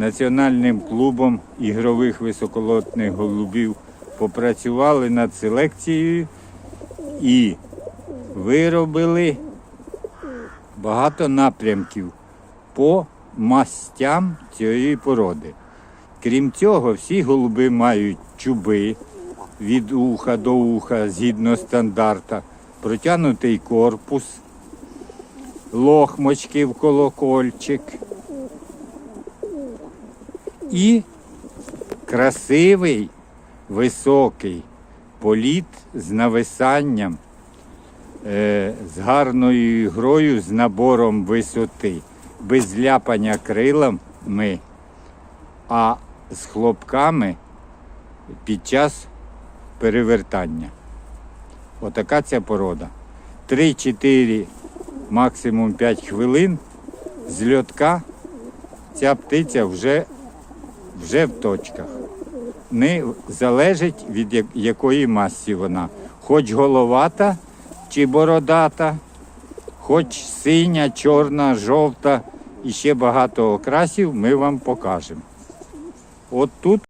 Національним клубом ігрових високолотних голубів попрацювали над селекцією і виробили багато напрямків по мастям цієї породи. Крім цього, всі голуби мають чуби від уха до уха згідно стандарта, протягнутий корпус, лохмочки в колокольчик і красивий високий політ з нависанням, е, з гарною грою, з набором висоти, без ляпання крилами, а з хлопками під час перевертання. Отака ця порода. 3-4, максимум 5 хвилин з льотка ця птиця вже, вже в точках. Не залежить від якої масі вона. Хоч головата чи бородата, хоч синя, чорна, жовта і ще багато окрасів ми вам покажемо. От тут